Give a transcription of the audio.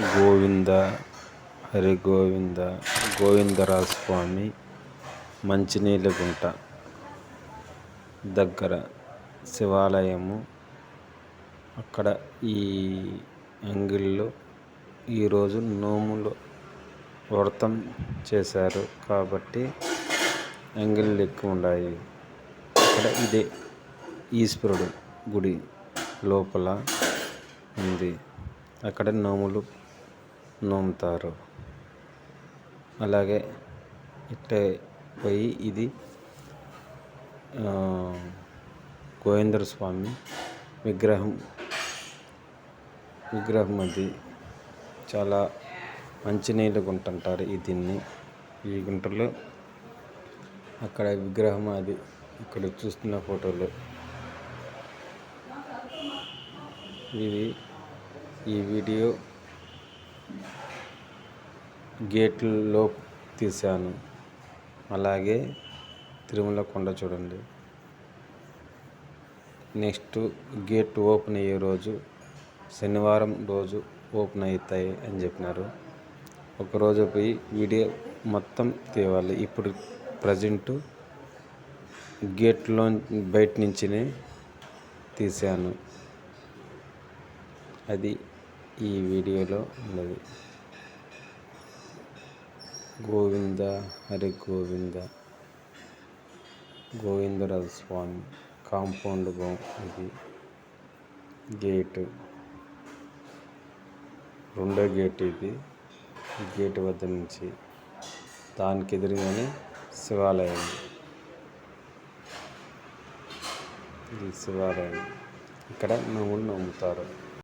గోవింద హరి గోవింద గోవిందరాజ స్వామి మంచినీళ్ళగుంట దగ్గర శివాలయము. అక్కడ ఈ అంగిల్లో ఈరోజు నోములు వ్రతం చేశారు కాబట్టి అంగిళ్ళు ఎక్కువ ఉన్నాయి అక్కడ ఇదే ఈశ్వరుడు గుడి లోపల ఉంది. అక్కడ నోములు నోముతారు అలాగే ఇట్టే పోయి ఇది గోవిందర స్వామి విగ్రహం విగ్రహం అది చాలా మంచినీళ్ళ గుంట అంటారు ఈ దీన్ని. ఈ గుంటలో అక్కడ విగ్రహం అది ఇక్కడ చూస్తున్న ఫోటోలు. ఇది ఈ వీడియో గేట్లో తీశాను. అలాగే తిరుమల కొండ చూడండి. నెక్స్ట్ గేట్ ఓపెన్ అయ్యే రోజు శనివారం రోజు ఓపెన్ అవుతాయి అని చెప్పినారు. ఒకరోజు పోయి వీడియో మొత్తం తీయాలి ఇప్పుడు ప్రజెంట్ గేట్లో బయట నుంచినే తీశాను. అది ఈ వీడియోలో ఉన్నది. గోవింద హరి గోవింద గోవిందరాజ స్వామి కాంపౌండ్ ఇది. గేటు. రెండో గేట్ ఇది. గేట్ వద్ద నుంచి దానికి ఎదురుగానే శివాలయం. ఇది శివాలయం. ఇక్కడ నవ్వులు నమ్ముతారు.